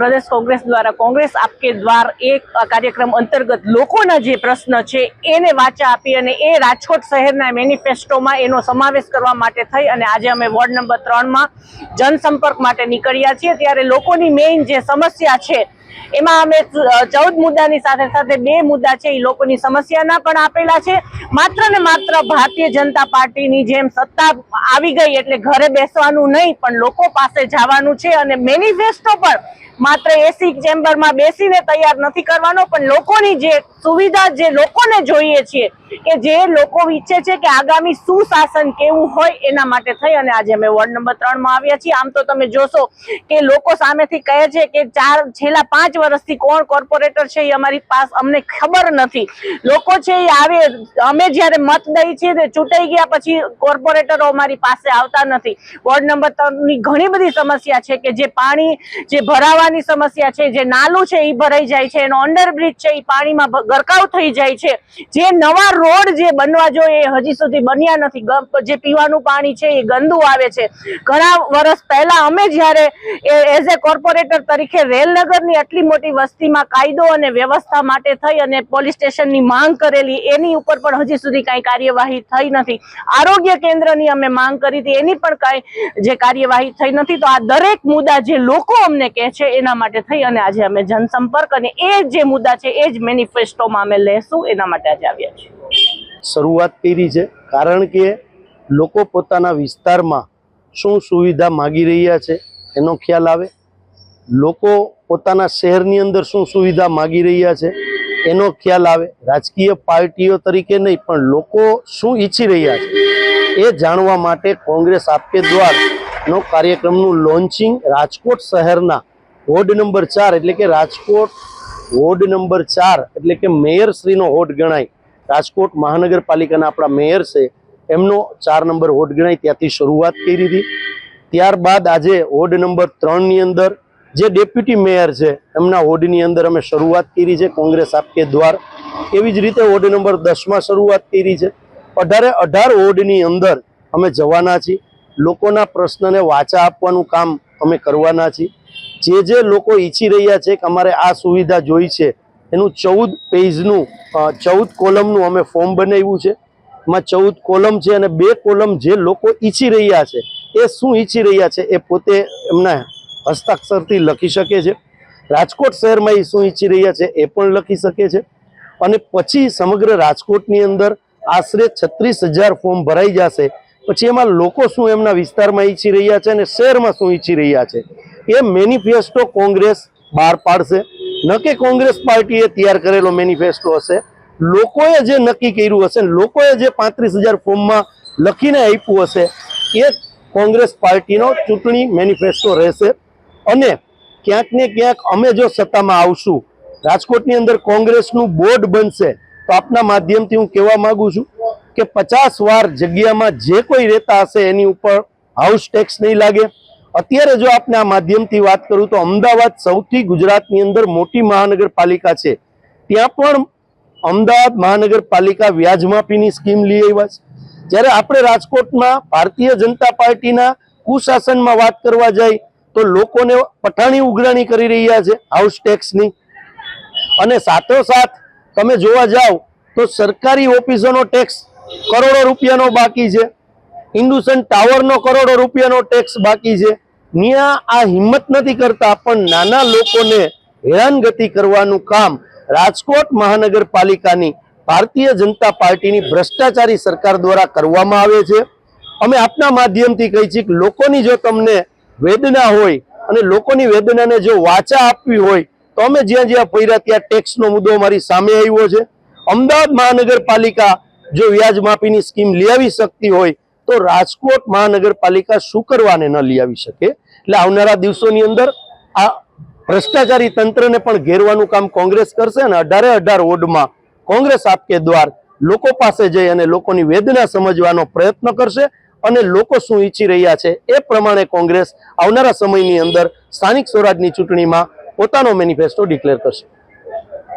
પ્રદેશ કોંગ્રેસ દ્વારા કોંગ્રેસ આપકે દ્વાર એક કાર્યક્રમ અંતર્ગત લોકોના જે પ્રશ્ન છે, એને વાચા આપી અને એ રાજકોટ શહેરના મેનિફેસ્ટોમાં એનો સમાવેશ કરવા માટે થઈ અને આજે અમે વોર્ડ નંબર ત્રણમાં જનસંપર્ક માટે નીકળ્યા છીએ. ત્યારે લોકોની મેઇન જે સમસ્યા છે એમાં અમે ચૌદ મુદ્દાની સાથે સાથે બે મુદ્દા છે, એ લોકોની સમસ્યાના પણ આપેલા છે. માત્ર ને માત્ર ભારતીય જનતા પાર્ટીની જેમ સત્તા આવી ગઈ એટલે ઘરે બેસવાનું નહીં, પણ લોકો પાસે જવાનું છે અને મેનિફેસ્ટો પણ માત્ર એસી ચેમ્બરમાં બેસીને તૈયાર નથી કરવાનો, પણ લોકોની જે સુવિધા જે લોકોને જોઈએ છીએ કે જે લોકો ઈચ્છે છે કે આગામી સુશાસન કેવું હોય એના માટે થઈ અને આજે અમે વોર્ડ નંબર ત્રણમાં આવ્યા છીએ. આમ તો તમે જોશો કે લોકો સામેથી કહે છે કે ચાર છેલ્લા પાંચ વર્ષથી કોણ કોર્પોરેટર છે એ અમારી પાસ અમને ખબર નથી. લોકો છે એ આવે, અમે જ્યારે મત દઈ છીએ તે ચૂંટાઈ ગયા પછી કોર્પોરેટરો અમારી પાસે આવતા નથી. વોર્ડ નંબર ત્રણની ઘણી બધી સમસ્યા છે કે જે પાણી, જે ભરાવાની સમસ્યા છે, જે નાલું છે એ ભરાઈ જાય છે એનો અંડરબ્રિજ છે એ પાણીમાં ગરકાવ થઈ જાય છે. જે નવા રોડ જે બનવા જોઈએ એ હજી સુધી બન્યા નથી. જે પીવાનું પાણી છે એ ગંદુ આવે છે. ઘણા વર્ષ પહેલા અમે જ્યારે એઝ એ કોર્પોરેટર તરીકે રેલનગરની આટલી મોટી વસ્તીમાં કાયદો અને વ્યવસ્થા માટે થઈ અને પોલીસ સ્ટેશનની માંગ કરેલી, એની ઉપર પણ હજી સુધી કાંઈ કાર્યવાહી થઈ નથી. આરોગ્ય કેન્દ્રની અમે માંગ કરી હતી, એની પણ કાંઈ જે કાર્યવાહી થઈ નથી. તો આ દરેક મુદ્દા જે લોકો અમને કહે છે, એના માટે થઈ અને આજે અમે જનસંપર્ક અને એ જે મુદ્દા છે, એ જ મેનિફેસ્ટોમાં અમે લેશું. એના માટે આજે આવ્યા છીએ. શરૂઆત કરી છે. કારણ કે લોકો પોતાના વિસ્તારમાં શું સુવિધા માગી રહ્યા છે એનો ખ્યાલ આવે. લોકો પોતાના શહેરની અંદર શું સુવિધા માગી રહ્યા છે એનો ખ્યાલ આવે. રાજકીય પાર્ટીઓ તરીકે નહીં, પણ લોકો શું ઈચ્છી રહ્યા છે એ જાણવા માટે કોંગ્રેસ આપકે દ્વારનો કાર્યક્રમનું લોન્ચિંગ રાજકોટ શહેરના વોર્ડ નંબર ચાર, એટલે કે રાજકોટ વોર્ડ નંબર ચાર, એટલે કે મેયરશ્રીનો વોર્ડ ગણાય. રાજકોટ મહાનગરપાલિકાના આપણા મેયર છે, એમનો ચાર નંબર વોર્ડ ગણાય, ત્યાંથી શરૂઆત કરી હતી. ત્યારબાદ આજે વોર્ડ નંબર ત્રણની અંદર જે ડેપ્યુટી મેયર છે, એમના વોર્ડની અંદર અમે શરૂઆત કરી છે, કોંગ્રેસ આપકે દ્વાર. એવી જ રીતે વોર્ડ નંબર દસમાં શરૂઆત કરી છે. અઢારે અઢાર વોર્ડની અંદર અમે જવાના છીએ. લોકોના પ્રશ્નને વાચા આપવાનું કામ અમે કરવાના છીએ. જે જે લોકો ઈચ્છી રહ્યા છે કે અમારે આ સુવિધા જોઈ છે એનું ચૌદ પેજનું ચૌદ કોલમનું અમે ફોર્મ બનાવ્યું છે. એમાં ચૌદ કોલમ છે અને બે કોલમ જે લોકો ઈચ્છી રહ્યા છે, એ શું ઈચ્છી રહ્યા છે એ પોતે એમના હસ્તાક્ષરથી લખી શકે છે. રાજકોટ શહેરમાં એ શું ઈચ્છી રહ્યા છે એ પણ લખી શકે છે. અને પછી સમગ્ર રાજકોટની અંદર આશરે છત્રીસ હજાર ફોર્મ ભરાઈ જશે. પછી એમાં લોકો શું એમના વિસ્તારમાં ઈચ્છી રહ્યા છે અને શહેરમાં શું ઈચ્છી રહ્યા છે. એ મેનિફેસ્ટો કોંગ્રેસ બહાર પાડશે. ન કે કોંગ્રેસ પાર્ટીએ તૈયાર કરેલો મેનિફેસ્ટો હશે. લોકોએ જે નક્કી કર્યું હશે, લોકોએ જે પાંત્રીસ હજાર ફોર્મમાં લખીને આપ્યું હશે, એ કોંગ્રેસ પાર્ટીનો ચૂંટણી મેનિફેસ્ટો રહેશે. અને ક્યાંક ને ક્યાંક અમે જો સત્તામાં આવશું, રાજકોટની અંદર કોંગ્રેસનું બોર્ડ બનશે, તો આપના માધ્યમથી હું કહેવા માગું છું કે પચાસ વાર જગ્યામાં જે કોઈ રહેતા હશે એની ઉપર હાઉસ ટેક્સ નહીં લાગે. અત્યારે જો આપને આ માધ્યમથી વાત કરું તો અમદાવાદ સૌથી ગુજરાતની અંદર મોટી મહાનગરપાલિકા છે. ત્યાં પણ અમદાવાદ મહાનગરપાલિકા વ્યાજમાફીની સ્કીમ લઈ આવ્યા છે. જ્યારે આપણે રાજકોટમાં ભારતીય જનતા પાર્ટીના કુશાસનમાં વાત કરવા જાય તો લોકોને પઠાણી ઉઘરાણી કરી રહ્યા છે હાઉસ ટેક્સની. અને સાથોસાથ તમે જોવા જાઓ તો સરકારી ઓફિસોનો ટેક્સ કરોડો રૂપિયાનો બાકી છે. ઇન્ડુસન ટાવરનો કરોડો રૂપિયાનો ટેક્સ બાકી છે. ત્યાં આ હિંમત નથી કરતા પણ નાના લોકોને હેરાનગતિ કરવાનું કામ રાજકોટ મહાનગરપાલિકાની ભારતીય જનતા પાર્ટીની ભ્રષ્ટાચારી સરકાર દ્વારા કરવામાં આવે છે. અમે આપના માધ્યમથી કહી છીએ કે લોકોની જો તમને વેદના હોય અને લોકોની વેદનાને જો વાચા આપવી હોય, તો અમે જ્યાં જ્યાં ફર્યા ત્યાં ટેક્સનો મુદ્દો અમારી સામે આવ્યો છે. અમદાવાદ મહાનગરપાલિકા જો વ્યાજ માફીની સ્કીમ લઈ આવી શકતી હોય તો રાજકોટ મહાનગરપાલિકા શું કરવાને ન લઈ આવી શકે? એટલે આવનારા દિવસોની અંદર આ ભ્રષ્ટાચારી તંત્રને પણ ઘેરવાનું કામ કોંગ્રેસ કરશે અને અઢારે અઢાર વોર્ડમાં કોંગ્રેસ આપકે દ્વાર લોકો પાસે જઈ અને લોકોની વેદના સમજવાનો પ્રયત્ન કરશે અને લોકો શું ઈચ્છી રહ્યા છે એ પ્રમાણે કોંગ્રેસ આવનારા સમયની અંદર સ્થાનિક સ્વરાજની ચૂંટણીમાં પોતાનો મેનિફેસ્ટો ડિક્લેર કરશે.